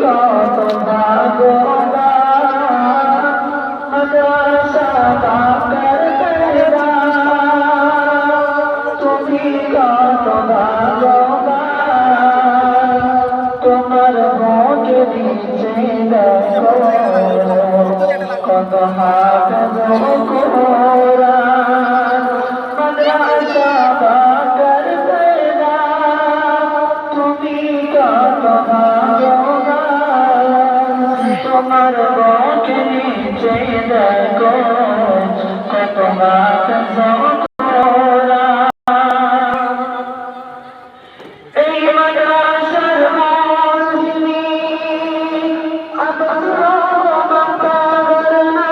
কত ভাগবান মাদ্রাসা বাকার পেরা তুমি তোমার মুখে কত হাফেজ তোমার মুখে দিচ্ছে দেখো কত কোরআন এই মাদ্রাসার মজনি আবরা বাকার না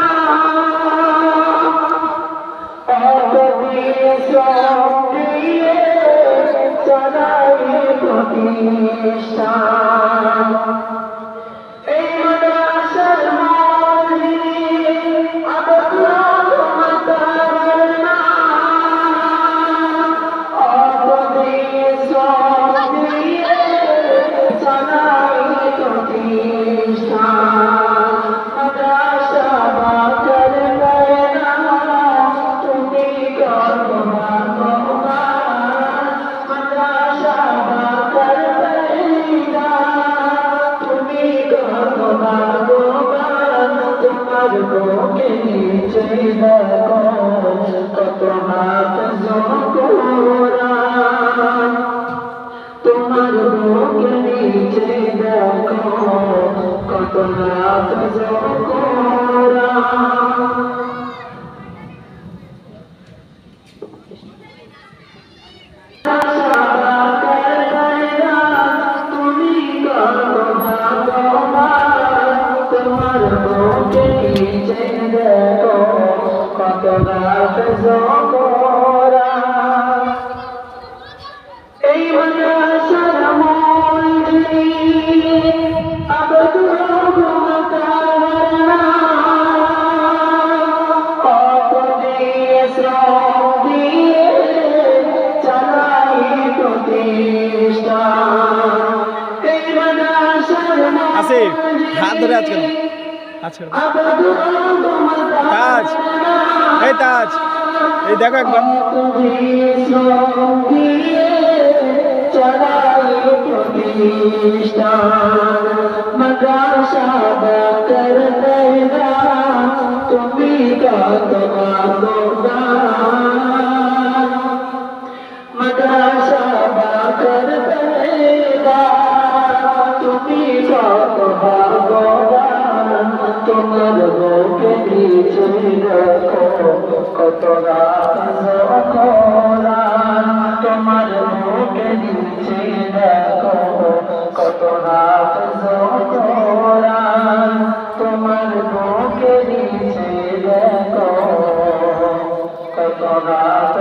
তোমার বুকে নিচে দেখো কত হাফেজ কোরআন তোমার বুকে নিচে দেখো কত হাফেজ কোরআন আসিফ, হাত ধরে আজকে না। আচ্ছা আবদুল তাজ। এই তাজ। এই দেখো একবার। মদ্রাসা বাকর দেনা তুমি তোমার বুকে নিচে রাখো কত রাজ কোরআন তোমার বুকে নিচে রাখো কত রাজ কোরআন তোমার বুকে নিচে রাখো কত রাজ